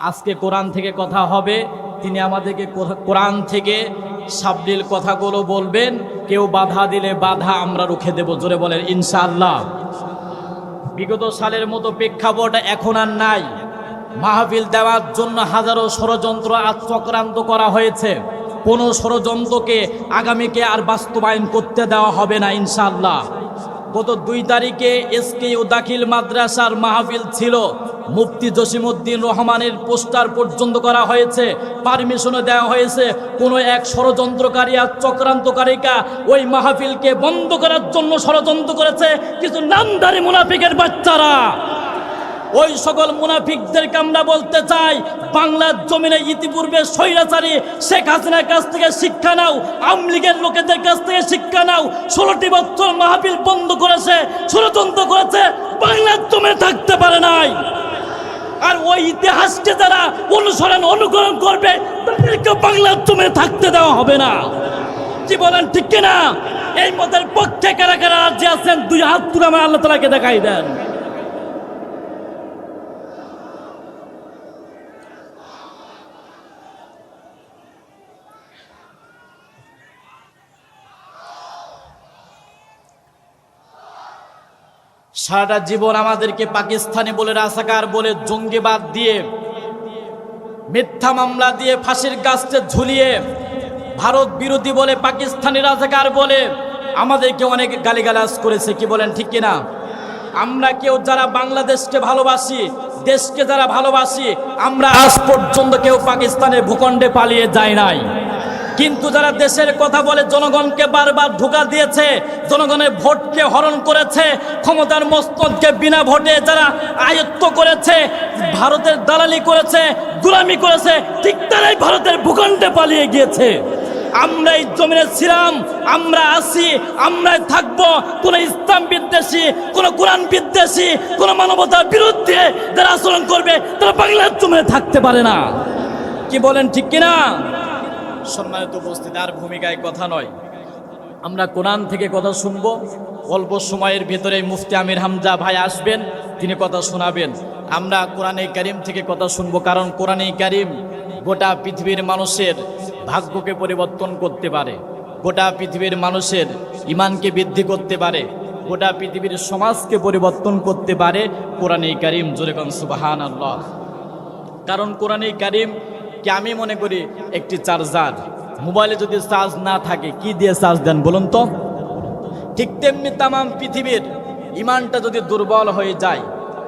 আজকে কোরআন থেকে কথা হবে। তিনি আমাদেরকে কোরআন থেকে সাবলীল কথাগুলো বলবেন। কেউ বাধা দিলে বাধা আমরা রুখে দেব। জোরে বলেন, ইনশাআল্লাহ। বিগত সালের মতো প্রেক্ষাপট এখন আর নাই। মাহফিল দেওয়ার জন্য হাজারো ষড়যন্ত্র আত্মক্রান্ত করা হয়েছে। কোনো ষড়যন্ত্রকে আগামীকে আর বাস্তবায়ন করতে দেওয়া হবে না, ইনশাআল্লাহ। গত দুই তারিখে এসকে ও দাখিল মাদ্রাসার মাহফিল ছিল। মুফতি জসিমুদ্দিন রহমানের পোস্টার পর্যন্ত করা হয়েছে, পারমিশনও দেওয়া হয়েছে। কোনো এক ষড়যন্ত্রকারী আর চক্রান্তকারিকা ওই মাহফিলকে বন্ধ করার জন্য ষড়যন্ত্র করেছে। কিছু নামদারি মুনাফিকের বাচ্চারা। ওই সকল মুনাফিকদেরকে আমরা বলতে চাই, বাংলার জমিনে ইতিপূর্বে স্বৈরাচারী শেখ হাসিনার কাছ থেকে শিক্ষা নাও, আওয়ামী লীগের লোকেদের কাছ থেকে শিক্ষা নাও, ষোলোটি বছর মাহফিল বন্ধ করেছে, ষড়যন্ত্র করেছে, বাংলার জমিনে থাকতে পারে নাই। আর ওই ইতিহাসকে যারা অনুসরণ, অনুকরণ করবে, তাদেরকে বাংলার জমিনে থাকতে দেওয়া হবে না। কি বলেন, ঠিক কিনা? এই মতের পক্ষে কারা কারা রাজ্যে আছেন? দুই হাত তুলে আমার আল্লাহ তালাকে দেখাই দেন। সারাটা জীবন আমাদেরকে পাকিস্তানি বলে রাসাকার বলে, জঙ্গিবাদ দিয়ে, মিথ্যা মামলা দিয়ে, ফাঁসির গাছতে ঝুলিয়ে, ভারত বিরোধী বলে, পাকিস্তানি রাজাকার বলে, আমাদেরকে অনেক গালিগালাজ করেছে, কি বলেন, ঠিক কিনা? আমরা কেউ যারা বাংলাদেশকে ভালোবাসি, দেশকে যারা ভালোবাসি, আমরা আজ পর্যন্ত কেউ পাকিস্তানের ভূখণ্ডে পালিয়ে যায় নাই। কিন্তু যারা দেশের কথা বলে জনগণকে বারবার ধোকা দিয়েছে, জনগণের ভোটকে হরণ করেছে, ক্ষমতার মস্তদকে বিনা ভোটে যারা আয়ত্ত করেছে, ভারতের দালালি করেছে, গুলামি করেছে, ঠিক তারাই ভারতের ভূখণ্ডে পালিয়ে গিয়েছে। আমরা এই জমিনে ছিলাম, আমরা আসি আমরাই থাকব। কোন ইসলাম বিদ্বেষী, কোন কোরআন বিদ্বেষী, কোন মানবতার বিরুদ্ধে যারা আচরণ করবে, তারা বাংলার জমিনে থাকতে পারে না। কি বলেন ঠিক কিনা? সম্মানিত উপস্থিত, আর ভূমিকায় কথা নয়। আমরা কোরআন থেকে কথা শুনব। অল্প সময়ের ভেতরে মুফতি আমির হামজা ভাই আসবেন, তিনি কথা শোনাবেন। আমরা কোরআনে কারিম থেকে কথা শুনব, কারণ কোরআনে কারিম গোটা পৃথিবীর মানুষের ভাগ্যকে পরিবর্তন করতে পারে। গোটা পৃথিবীর মানুষের ইমানকে বৃদ্ধি করতে পারে। গোটা পৃথিবীর সমাজকে পরিবর্তন করতে পারে কোরআনে কারিম। জোরেকন সুবাহান আল্লাহ কারণ কোরআনে কারিম কি আমি মনে করি একটি চার্জার? মোবাইলে যদি চার্জ না থাকে, কি দিয়ে চার্জ দেন বলুন তো? ঠিক তেমনি তামাম পৃথিবীর ইমানটা যদি দুর্বল হয়ে যায়,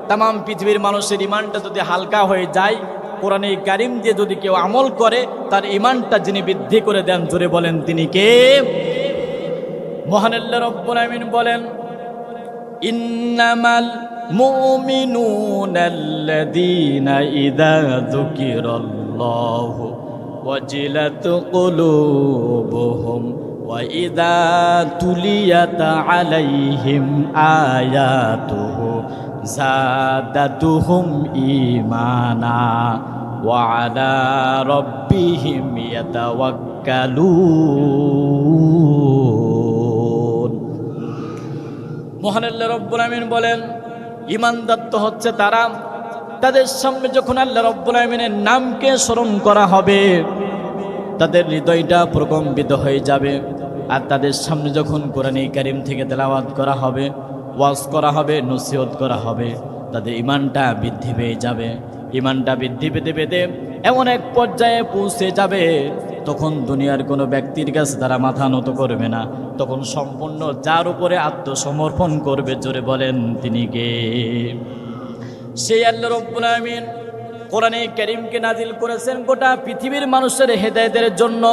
তামাম পৃথিবীর মানুষের ইমানটা যদি হালকা হয়ে যায়, কোরআনে কারিম দিয়ে যদি কেউ আমল করে, তার ইমানটা যিনি বৃদ্ধি করে দেন, জোরে বলেন তিনি কে? মহানাল্লা রব্বুল আমিন বলেন, ইন্নামাল মুমিনুনাল্লাযীনা ইযা যুকিরাল الله وجلت قلوبهم وإذا تليت عليهم آياته زادتهم إيمانا وعلى ربهم يتوكلون মহান আল্লাহ রব্বুল আমিন বলেন ইমানদার তো হচ্ছে তারা তাদের সামনে যখন আল্লাহ রব্বুল আমিনের নামকে স্মরণ করা হবে, তাদের হৃদয়টা প্রকম্পিত হয়ে যাবে। আর তাদের সামনে যখন কোরআনী কারিম থেকে তেলাওয়াত করা হবে, ওয়াজ করা হবে, নসিহত করা হবে, তাদের ইমানটা বৃদ্ধি পেয়ে যাবে। ইমানটা বৃদ্ধি পেতে পেতে এমন এক পর্যায়ে পৌঁছে যাবে, তখন দুনিয়ার কোনো ব্যক্তির কাছে তারা মাথা নত করবে না। তখন সম্পূর্ণ যার উপরে আত্মসমর্পণ করবে, জোরে বলেন তিনি কে? সেই আল্লাহ রব্বুল আমিন কোরআনে করিমকে নাজিল করেছেন গোটা পৃথিবীর মানুষের হেদায়তের জন্য,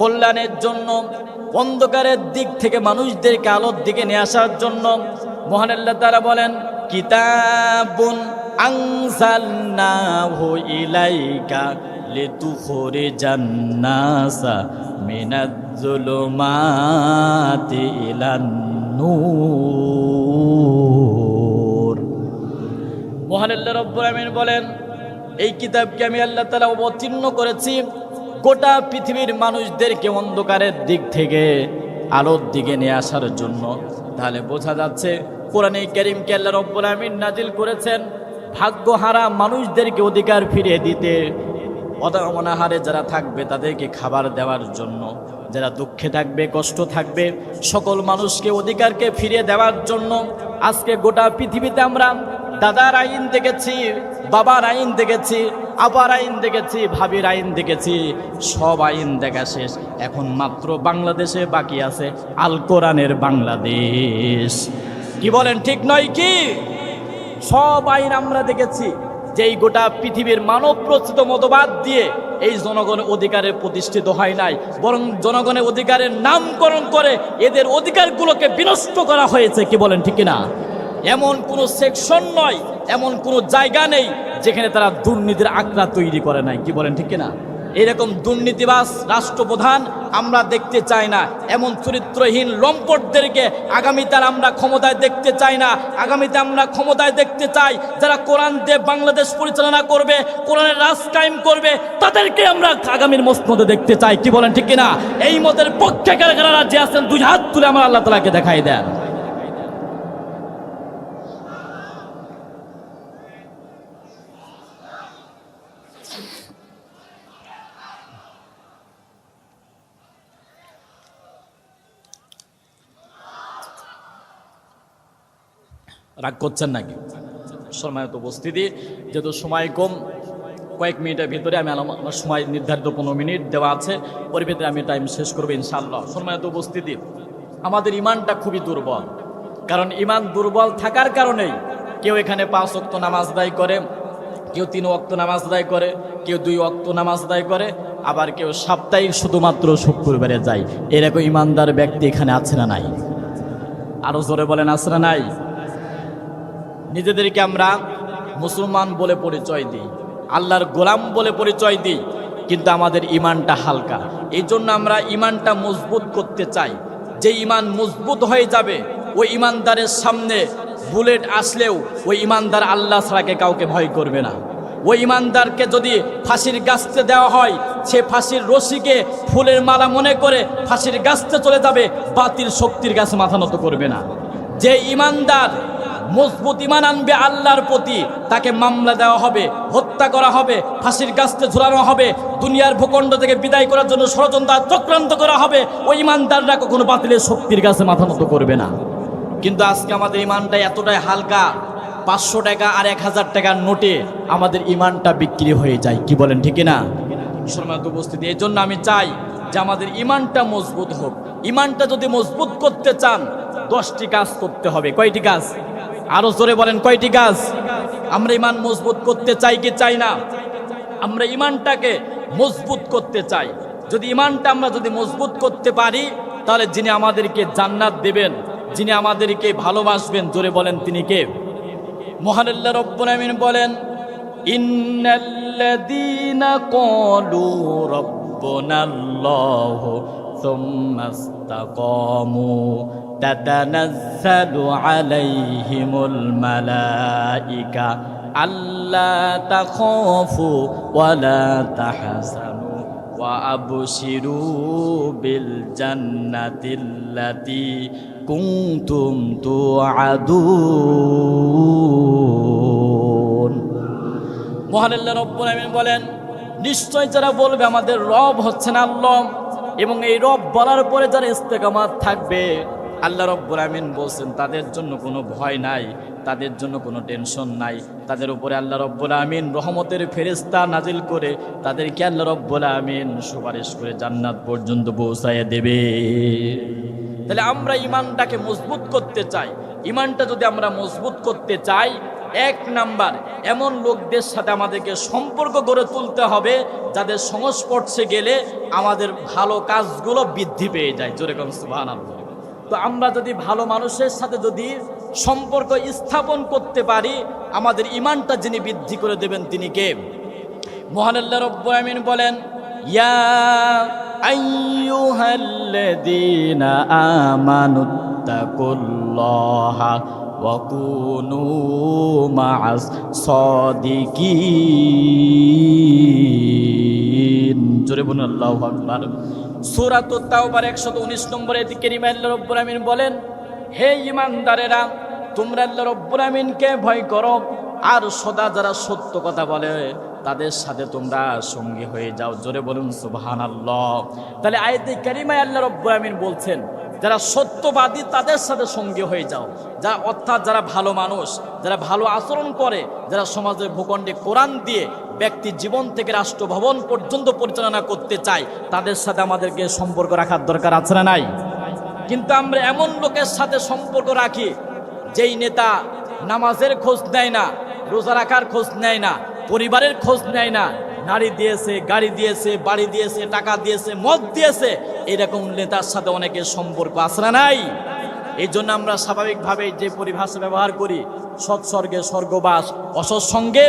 কল্যাণের জন্য, অন্ধকারের দিক থেকে মানুষদেরকে আলোর দিকে নিয়ে আসার জন্য। মহান আল্লাহ তারা বলেন, কিতাবুন আনজালনাহু ইলাইকা লিতুখরিজান নাসা মিনাজ জুলুমাতি ইলান নূর মহান আল্লাহ রব্বুল বলেন, এই কিতাবকে আমি আল্লাহ তালা অবতীর্ণ করেছি গোটা পৃথিবীর মানুষদেরকে অন্ধকারের দিক থেকে আলোর দিকে নিয়ে আসার জন্য। তাহলে বোঝা যাচ্ছে কোরআনে করিমকে আল্লাহ রব্বুল আমিন নাজিল করেছেন। ভাগ্যহারা মানুষদেরকে অধিকার ফিরিয়ে দিতে অনাহারে যারা থাকবে তাদেরকে খাবার দেওয়ার জন্য। যারা দুঃখে থাকবে, কষ্ট থাকবে, সকল মানুষকে অধিকারকে ফিরিয়ে দেওয়ার জন্য আজকে গোটা পৃথিবীতে আমরা দাদার আইন দেখেছি, বাবার আইন দেখেছি আবার আইন দেখেছি, ভাবির আইন দেখেছি, সব আইন দেখা শেষ। এখন মাত্র বাংলাদেশে বাকি আছে আল কোরআনের বাংলাদেশ। কি বলেন, ঠিক নয় কি? সব আইন আমরা দেখেছি, যেই গোটা পৃথিবীর মানব প্রচিত মতবাদ দিয়ে এই জনগণের অধিকারে প্রতিষ্ঠিত হয় নাই। বরং জনগণের অধিকারের নামকরণ করে এদের অধিকারগুলোকে বিনষ্ট করা হয়েছে, কি বলেন, ঠিক না এমন কোনো সেকশন নয়, এমন কোনো জায়গা নেই, যেখানে তারা দুর্নীতির আগ্রা তৈরি করে নাই, কি বলেন, ঠিক না এরকম দুর্নীতিবাস রাষ্ট্রপ্রধান আমরা দেখতে চাই না। এমন চরিত্রহীন লম্পটদেরকে আগামীতে আমরা ক্ষমতায় দেখতে চাই না। আগামীতে আমরা ক্ষমতায় দেখতে চাই যারা কোরআন দিয়ে বাংলাদেশ পরিচালনা করবে, কোরআনের রাজ কায়েম করবে, তাদেরকে আমরা আগামীর মসনদে দেখতে চাই। কি বলেন ঠিক কিনা? এই মতের পক্ষে কারা রাজ্যে আছেন, দুই হাত তুলে আমার আল্লাহ তালাকে দেখাই দেন। রাগ করছেন নাকি? সময় তো উপস্থিতি, যেহেতু সময় কম, কয়েক মিনিটের ভিতরে আমি আমার সময় নির্ধারিত পনেরো মিনিট দেওয়া আছে, ওর ভিতরে আমি টাইম শেষ করব ইনশাআল্লাহ। সম্মানিত উপস্থিতি, আমাদের ইমানটা খুবই দুর্বল, কারণ ইমান দুর্বল থাকার কারণেই কেউ এখানে পাঁচ অক্ত নামাজ দায় করে, কেউ তিন অক্ত নামাজ দায় করে, কেউ দুই অক্ত নামাজ দায় করে, আবার কেউ সাপ্তাহিক শুধুমাত্র শুক্রবারে যায়। এরকম ইমানদার ব্যক্তি এখানে আছে না নাই? আরও জোরে বলেন, আছে না নাই? নিজেদেরকে আমরা মুসলমান বলে পরিচয় দিই, আল্লাহর গোলাম বলে পরিচয় দিই, কিন্তু আমাদের ইমানটা হালকা। এই জন্য আমরা ইমানটা মজবুত করতে চাই। যে ইমান মজবুত হয়ে যাবে, ওই ইমানদারের সামনে বুলেট আসলেও ওই ইমানদার আল্লাহ ছাড়াকে কাউকে ভয় করবে না। ওই ইমানদারকে যদি ফাঁসির গাছতে দেওয়া হয়, সে ফাঁসির রশিকে ফুলের মালা মনে করে ফাঁসির গাছতে চলে যাবে, বাতিল শক্তির গাছে মাথা নত করবে না। যে ইমানদার মজবুত ইমান আনবে আল্লাহর প্রতি, তাকে মামলা দেওয়া হবে, হত্যা করা হবে, ফাঁসির গাছতে ঝুলানো হবে, দুনিয়ার ভূখণ্ড থেকে বিদায় করার জন্য ষড়যন্ত্র চক্রান্ত করা হবে, ওই ইমানদাররা কখনো বাতিলের শক্তির কাছে মাথা মতো করবে না। কিন্তু আজকে আমাদের ইমানটা এতটাই হালকা, পাঁচশো টাকা আর এক হাজার টাকার নোটে আমাদের ইমানটা বিক্রি হয়ে যায়, কি বলেন ঠিক না সম্মানিত উপস্থিতি, এই জন্য আমি চাই যে আমাদের ইমানটা মজবুত হোক। ইমানটা যদি মজবুত করতে চান, দশটি কাজ করতে হবে। কয়টি কাজ? আরও জোরে বলেন, কয়টি গাছ? আমরা ইমান মজবুত করতে চাই কি চাই না? আমরা ইমানটাকে মজবুত করতে চাই। যদি ইমানটা আমরা যদি মজবুত করতে পারি, তাহলে যিনি আমাদেরকে জান্নাত দেবেন, যিনি আমাদেরকে ভালোবাসবেন, জোরে বলেন তিনি কে? মহান আল্লাহ রব্বুল বলেন, ইন্নাল্লাযীনা ক্বালু তাতানাজ্জালু আলাইহিমুল মালাইকা আল্লা তাখাফু ওয়ালা তাহজানু وأبشروا بالجنة التي كنتم توعدون মহান আল্লাহ রব্বুল আমিন বলেন নিশ্চয় যারা বলবে আমাদের রব হচ্ছেন আল্লাহ এবং এই রব বলার পরে যারা ইস্তেকামাত থাকবে আল্লাহ রব্বুল আমিন বলছেন, তাদের জন্য কোনো ভয় নাই, তাদের জন্য কোনো টেনশন নাই। তাদের উপরে আল্লাহ রব্বুল আমিন রহমতের ফেরেস্তা নাজিল করে তাদেরকে আল্লাহ রব্বুল আমিন সুপারিশ করে জান্নাত পর্যন্ত পৌঁছায় দেবে। তাহলে আমরা ইমানটাকে মজবুত করতে চাই। ইমানটা যদি আমরা মজবুত করতে চাই, এক নাম্বার, এমন লোকদের সাথে আমাদেরকে সম্পর্ক গড়ে তুলতে হবে যাদের সংস্পর্শে গেলে আমাদের ভালো কাজগুলো বৃদ্ধি পেয়ে যায়। যেরকম সুবাহ তো আমরা যদি ভালো মানুষের সাথে যদি সম্পর্ক স্থাপন করতে পারি, আমাদের ইমানটা যিনি বৃদ্ধি করে দেবেন তিনি কে? মহান আল্লাহ রব্বুল আমিন বলেন, ইয়া জোরে বলুন, আল্লাহু আকবার। সূরাত তাওবার 119 নম্বরে এটি কারিমা আল্লাহ রব্বুল আমিন বলেন, হে ইমানদারেরা, তোমরা আল্লাহ রব্বুল আমিনকে ভয় করো। আর সদা যারা সত্য কথা বলে, তাদের সাথে তোমরা সঙ্গী হয়ে যাও। জোরে বলুন সুবাহ আল্লাহ তাহলে আয়তে কারিমায় আল্লাহ রব্বুল আমিন বলছেন যারা সত্যবাদী তাদের সাথে সঙ্গী হয়ে যাও। যারা অর্থাৎ যারা ভালো মানুষ, যারা ভালো আচরণ করে, যারা সমাজের ভূখণ্ডে কোরআন দিয়ে ব্যক্তি জীবন থেকে রাষ্ট্রভবন পর্যন্ত পরিচালনা করতে চায়, তাদের সাথে আমাদেরকে সম্পর্ক রাখার দরকার আছে না নাই? কিন্তু আমরা এমন লোকের সাথে সম্পর্ক রাখি, যেই নেতা নামাজের খোঁজ নেয় না, রোজা রাখার খোঁজ নেয় না, পরিবারের খোঁজ নেয় না নারী দিয়েছে, গাড়ি দিয়েছে, বাড়ি দিয়েছে, টাকা দিয়েছে, মদ দিয়েছে, এরকম নেতার সাথে অনেকের সম্পর্ক না নাই? এই জন্য আমরা স্বাভাবিকভাবে যে পরিভাষা ব্যবহার করি সৎসর্গে স্বর্গবাস অসৎসঙ্গে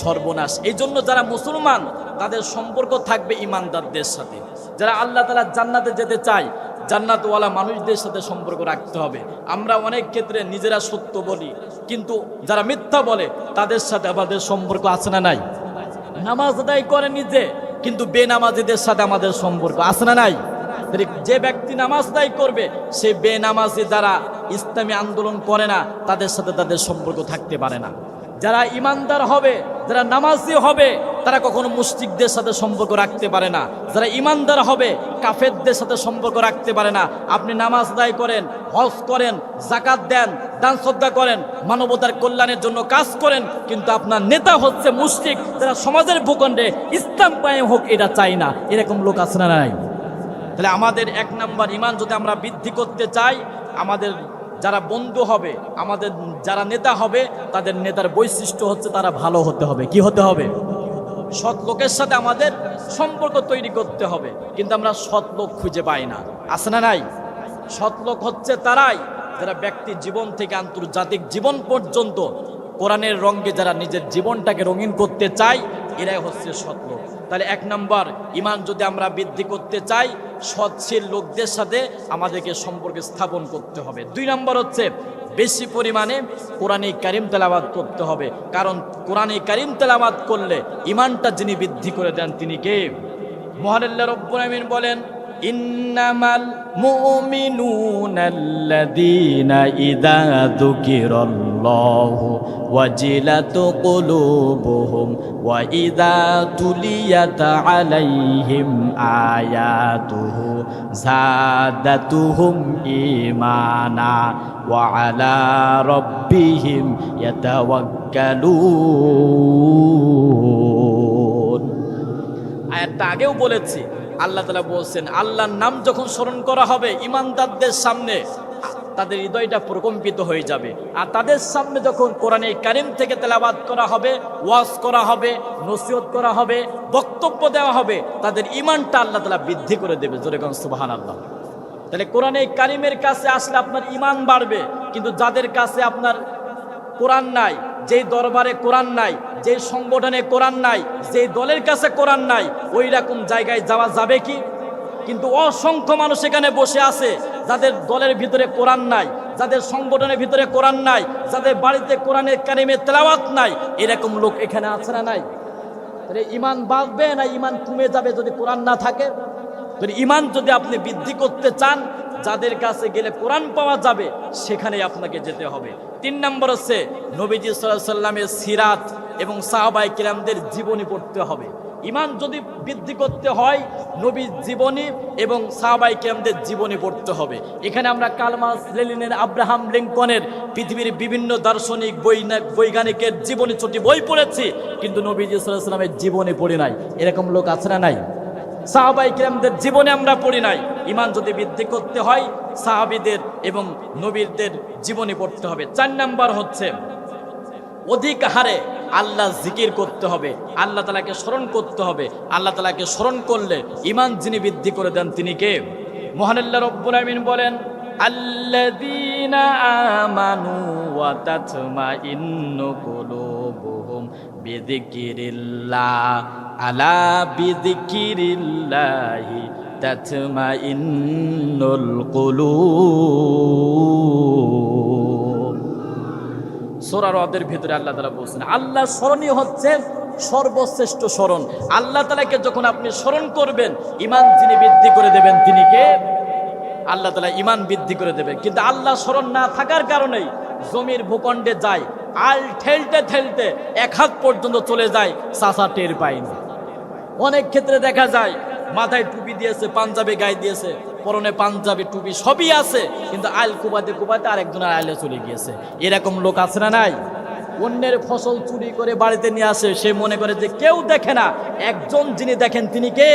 সর্বনাশ। এই জন্য যারা মুসলমান, তাদের সম্পর্ক থাকবে ইমানদারদের সাথে। যারা আল্লাহ তালা জান্নাতে যেতে চায়, জান্নাতওয়ালা মানুষদের সাথে সম্পর্ক রাখতে হবে। আমরা অনেক ক্ষেত্রে নিজেরা সত্য বলি, কিন্তু যারা মিথ্যা বলে, তাদের সাথে আমাদের সম্পর্ক আছে না নাই? নামাজ আদায় করে নিজে, কিন্তু বেনামাজিদের সাথে আমাদের সম্পর্ক আছে না নাই? যে ব্যক্তি নামাজ আদায় করবে, সে বেনামাজি যারা ইসলামী আন্দোলন করে না, তাদের সাথে তাদের সম্পর্ক থাকতে পারে না। যারা ইমানদার হবে, যারা নামাজি হবে তারা কখনো মুসলিকদের সাথে সম্পর্ক রাখতে পারে না। যারা ইমানদার হবে, কাফেরদের সাথে সম্পর্ক রাখতে পারে না। আপনি নামাজ আদায় করেন, হজ করেন জাকাত দেন, দান শ্রদ্ধা করেন, মানবতার কল্যাণের জন্য কাজ করেন, কিন্তু আপনার নেতা হচ্ছে মুস্তিক যারা সমাজের ভূখণ্ডে ইসলাম কায়েম হোক এটা চাই না। এরকম লোক আছে না নাই? তাহলে আমাদের এক নাম্বার ইমান যদি আমরা বৃদ্ধি করতে চাই, আমাদের যারা বন্ধু হবে, আমাদের যারা নেতা হবে, তাদের নেতার বৈশিষ্ট্য হচ্ছে তারা ভালো হতে হবে। কি হতে হবে? সৎ লোকের সাথে আমাদের সম্পর্ক তৈরি করতে হবে। কিন্তু আমরা সৎ লোক খুঁজে পাই না। আছে না নাই? সৎ লোক হচ্ছে তারাই যারা ব্যক্তি জীবন থেকে আন্তর্জাতিক জীবন পর্যন্ত কোরআনের রঙে যারা নিজের জীবনটাকে রঙিন করতে চায়, এরাই হচ্ছে সৎ লোক। তাহলে এক নম্বর ইমান যদি আমরা বৃদ্ধি করতে চাই, সৎশীল লোকদের সাথে আমাদেরকে সম্পর্কে স্থাপন করতে হবে। দুই নম্বর হচ্ছে বেশি পরিমাণে কোরআনে কারিম তেলাবাদ করতে হবে। কারণ কোরআনে করিম তেলাবাদ করলে ইমানটা যিনি বৃদ্ধি করে দেন তিনি কে? মহানাল্লা রব্বুল আমিন বলেন ইন্নামাল মুমিনুনা আল্লাযীনা ইযা যুকিরাল্লাহু ওয়াজিলাত কুলুবুহুম ওয়া ইযা তুলিয়াত আলাইহিম আয়াতুহু যাদাতুহুম ঈমানা ওয়া আলা রাব্বিহিম ইয়াতাওয়াক্কালুন আয়াতটা আগেও বলেছি আল্লাহ তালা বলছেন, আল্লাহর নাম যখন স্মরণ করা হবে ইমানদারদের সামনে, তাদের হৃদয়টা প্রকম্পিত হয়ে যাবে। আর তাদের সামনে যখন কোরআনে কারিম থেকে তেলাবাদ করা হবে, ওয়াজ করা হবে, নসিহত করা হবে, বক্তব্য দেওয়া হবে, তাদের ইমানটা আল্লাহ তালা বৃদ্ধি করে দেবে। জোরেগঞ্জ সুবাহান আল্লাহ তাহলে কোরআনে কারিমের কাছে আসলে আপনার ইমান বাড়বে, কিন্তু যাদের কাছে আপনার কোরআন নাই, যেই দরবারে কোরআন নাই, যেই সংগঠনে কোরআন নাই, যেই দলের কাছে কোরআন নাই ওই রকম জায়গায় যাওয়া যাবে কি? কিন্তু অসংখ্য মানুষ এখানে বসে আছে, যাদের দলের ভিতরে কোরআন নাই, যাদের সংগঠনের ভিতরে কোরআন নাই, যাদের বাড়িতে কোরআনের কারিমে তেলাওয়াত নাই, এরকম লোক এখানে আছে না নাই? তাহলে ইমান বাড়বে না ইমান কমে যাবে যদি কোরআন না থাকে? তাহলে ইমান যদি আপনি বৃদ্ধি করতে চান যাদের কাছে গেলে কোরআন পাওয়া যাবে সেখানে আপনাকে যেতে হবে। তিন নম্বর হচ্ছে নবীজি সাল্লামের সিরাত এবং সাহাবাই কিরামদের জীবনী পড়তে হবে। ইমান যদি বৃদ্ধি করতে হয়, নবীর জীবনী এবং সাহাবাই কিরামদের জীবনী পড়তে হবে। এখানে আমরা কালমাস, লেলিনের, আব্রাহাম লিঙ্কনের পৃথিবীর বিভিন্ন দার্শনিক বৈজ্ঞানিকের জীবনী ছোটি বই পড়েছি, কিন্তু নবীজি সাল্লাহ সাল্লামের জীবনী পড়ি নাই। এরকম লোক আছে না নাই? সাহাবাই কিরামদের জীবনে আমরা পড়ি নাই। ইমান যদি বৃদ্ধি করতে হয়, সাহাবিদের এবং নবীরদের জীবনী পড়তে হবে। চার নাম্বার হচ্ছে, অধিক হারে আল্লাহ জিকির করতে হবে, আল্লাহ তালাকে স্মরণ করতে হবে। আল্লাহ তালাকে স্মরণ করলে ইমান যিনি বৃদ্ধি করে দেন তিনি কে? মহানাল্লাহ রব্বুল আমিন বলেন বিযিকিরিল্লাহ। আলা বিযিকিরিল্লাহি তাতমাইন্নুল কুলুব। সোরা রদের ভিতরে আল্লাহ তালা বলছেন, আল্লাহ স্মরণীয় হচ্ছে সর্বশ্রেষ্ঠ স্মরণ। আল্লাহ তালাকে যখন আপনি স্মরণ করবেন ইমান যিনি বৃদ্ধি করে দেবেন, তিনি কে? আল্লাহ তালা ইমান বৃদ্ধি করে দেবেন। কিন্তু আল্লাহ স্মরণ না থাকার কারণেই জমির ভূখণ্ডে যায়, আল ঠেলতে ঠেলতে এক হাত পর্যন্ত চলে যায় চাষা টের পায়নি অনেক ক্ষেত্রে দেখা যায়, মাথায় টুপি দিয়েছে, পাঞ্জাবি গায়ে দিয়েছে, পরনে পাঞ্জাবি, টুপি সবই আছে, কিন্তু আইল কুবাতে কুবাতে আরেকজনের আইলে চলে গিয়েছে। এরকম লোক আছে না নাই? অন্যের ফসল চুরি করে বাড়িতে নিয়ে আসে, সে মনে করে যে কেউ দেখে না। একজন যিনি দেখেন, তিনি কে?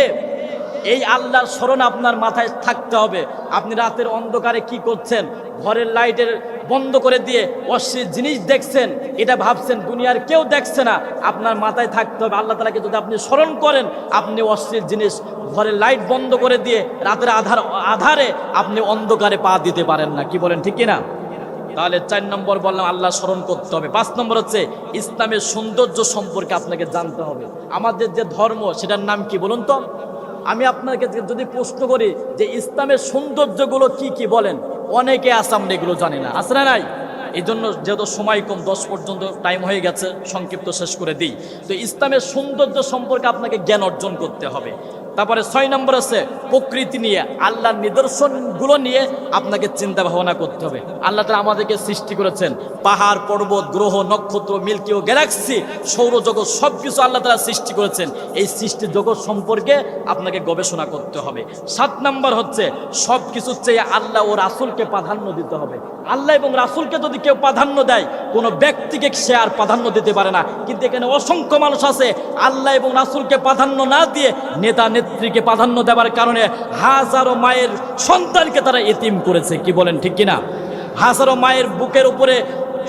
এই আল্লাহর স্মরণ আপনার মাথায় থাকতে হবে। আপনি রাতের অন্ধকারে কি করছেন? ঘরের লাইটের বন্ধ করে দিয়ে অশ্লীল জিনিস দেখছেন, এটা ভাবছেন, দুনিয়ার কেউ দেখছে না। আপনার মাথায় থাকতে হবে, আল্লাহ তালাকে যদি আপনি স্মরণ করেন, আপনি অশ্লীল জিনিস ঘরের লাইট বন্ধ করে দিয়ে রাতের আধার, আধারে আপনি অন্ধকারে পা দিতে পারেন না। কি বলেন, ঠিক কিনা? তাহলে চার নম্বর বললাম, আল্লাহ স্মরণ করতে হবে। পাঁচ নম্বর হচ্ছে, ইসলামের সৌন্দর্য সম্পর্কে আপনাকে জানতে হবে। আমাদের যে ধর্ম, সেটার নাম কি বলুন তো? আমি আপনাকে যদি প্রশ্ন করি যে ইসলামের সৌন্দর্যগুলো কি কি বলেন, অনেকে আছে আমরা এগুলো জানি না। আছে না নাই? এই জন্য যেহেতু সময় কম, দশ পর্যন্ত টাইম হয়ে গেছে, সংক্ষিপ্ত শেষ করে দিই। তো ইসলামের সৌন্দর্য সম্পর্কে আপনাকে জ্ঞান অর্জন করতে হবে। তারপরে ছয় নম্বর আছে প্রকৃতি নিয়ে, আল্লাহর নিদর্শনগুলো নিয়ে আপনাকে চিন্তা ভাবনা করতে হবে। আল্লাহ তালা আমাদেরকে সৃষ্টি করেছেন। পাহাড়, পর্বত, গ্রহ, নক্ষত্র, মিল্কি ও গ্যালাক্সি, সৌরজগৎ সব কিছু আল্লাহ তালা সৃষ্টি করেছেন। এই সৃষ্টি জগৎ সম্পর্কে আপনাকে গবেষণা করতে হবে। সাত নম্বর হচ্ছে সব কিছুর চেয়ে আল্লাহ ও রাসুলকে প্রাধান্য দিতে হবে। আল্লাহ এবং রাসুলকে যদি কেউ প্রাধান্য দেয়, কোনো ব্যক্তিকে সে আর প্রাধান্য দিতে পারে না। কিন্তু এখানে অসংখ্য মানুষ আছে, আল্লাহ এবং রাসুলকে প্রাধান্য না দিয়ে নেতা নেত্রীকে প্রাধান্য দেওয়ার কারণে হাজারো মায়ের সন্তানকে তারা এতিম করেছে, কি বলেন ঠিক কিনা? হাজারো মায়ের বুকের উপরে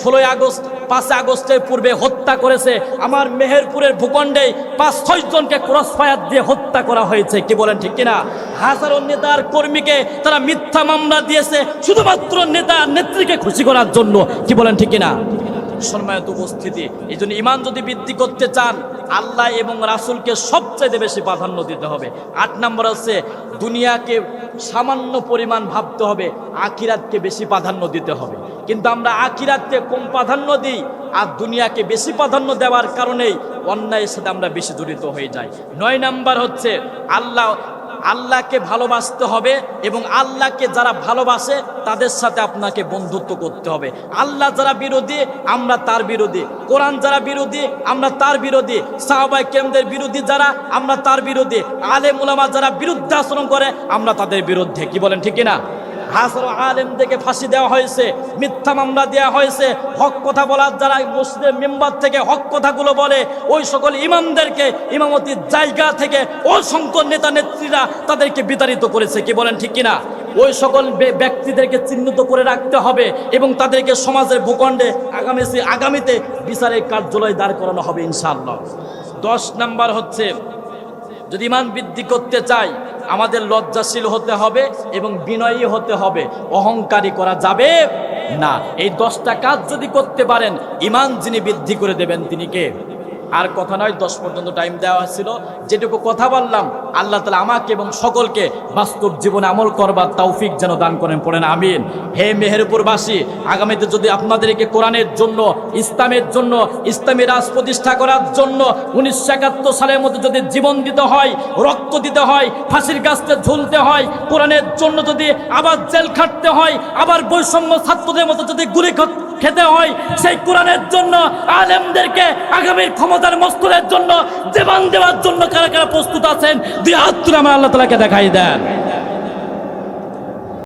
ষোলোই আগস্ট পাঁচ আগস্টের পূর্বে হত্যা করেছে, আমার মেহেরপুরের ভূখণ্ডে পাঁচ, ছয় জনকে ক্রস ফায়ার দিয়ে হত্যা করা হয়েছে, কি বলেন ঠিক কিনা? হাজারো নেতার কর্মীকে তারা মিথ্যা মামলা দিয়েছে, শুধুমাত্র নেতা নেত্রীকে খুশি করার জন্য, কি বলেন ঠিক কিনা? সম্মানিত উপস্থিতি। এই জন্য ইমান যদি বৃদ্ধি করতে চান, আল্লাহ এবং রাসুলকে সবচাইতে বেশি প্রাধান্য দিতে হবে। আট নম্বর হচ্ছে, দুনিয়াকে সামান্য পরিমাণ ভাবতে হবে, আখিরাতকে বেশি প্রাধান্য দিতে হবে। কিন্তু আমরা আখিরাতকে কম প্রাধান্য দিই, আর দুনিয়াকে বেশি প্রাধান্য দেওয়ার কারণেই অন্যায়ের সাথে আমরা বেশি জড়িত হয়ে যাই। নয় নাম্বার হচ্ছে, আল্লাহ আল্লাহকে ভালোবাসতে হবে এবং আল্লাহকে যারা ভালোবাসে, তাদের সাথে আপনাকে বন্ধুত্ব করতে হবে। আল্লাহ যারা বিরোধী, আমরা তার বিরোধী। কোরআন যারা বিরোধী, আমরা তার বিরোধী। সাহবাই কেন্দ্রের বিরোধী যারা, আমরা তার বিরোধী। আলেম উলামা যারা বিরুদ্ধে আচরণ করে, আমরা তাদের বিরুদ্ধে। কি বলেন, ঠিক না হাজারো থেকে ফাঁসি দেওয়া হয়েছে, মিথ্যা মামলা দেওয়া হয়েছে, হক কথা বলার যারা মুসলিম মেম্বার থেকে হক কথাগুলো বলে, ওই সকল ইমামদেরকে ইমামতির জায়গা থেকে অসংখ্য নেতা নেত্রীরা তাদেরকে বিতাড়িত করেছে, কি বলেন ঠিক কিনা? ওই সকল ব্যক্তিদেরকে চিহ্নিত করে রাখতে হবে এবং তাদেরকে সমাজের ভূখণ্ডে আগামী আগামীতে বিচারের কার্যালয় দাঁড় করানো হবে ইনশাআল্লাহ। দশ নাম্বার হচ্ছে, যদি ইমান বৃদ্ধি করতে চাই আমাদের লজ্জাশীল হতে হবে এবং বিনয়ী হতে হবে। অহংকারী করা যাবে না। এই দশটা কাজ যদি করতে পারেন ইমান যিনি বৃদ্ধি করে দেবেন তিনি কে? আর কথা নয়, দশ পর্যন্ত টাইম দেওয়া হয়েছিল যেটুকু কথা বললাম, আল্লাহ তালা আমাকে এবং সকলকে বাস্তব জীবনে আমল করবার তৌফিক যেন দান করেন, পড়েন, আমিন। হে মেহেরপুরবাসী, আগামীতে যদি আপনাদেরকে কোরআনের জন্য, ইসলামের জন্য, ইসলামী রাজ প্রতিষ্ঠা করার জন্য উনিশশো একাত্তর সালের মধ্যে যদি জীবন দিতে হয়, রক্ত দিতে হয়, ফাঁসির গাছতে ঝুলতে হয়, কোরআনের জন্য যদি আবার জেল খাটতে হয়, আবার বৈষম্য ছাত্রদের মতো যদি গুলি খেতে হয়, সেই কোরআনের জন্য আলেমদেরকে আগামীর ক্ষমতার মস্তুলের জন্য দেবান দেওয়ার জন্য কারা কারা প্রস্তুত আছেন? দুই হাত তুলে আমার আল্লাহ তালাকে দেখাই দেন।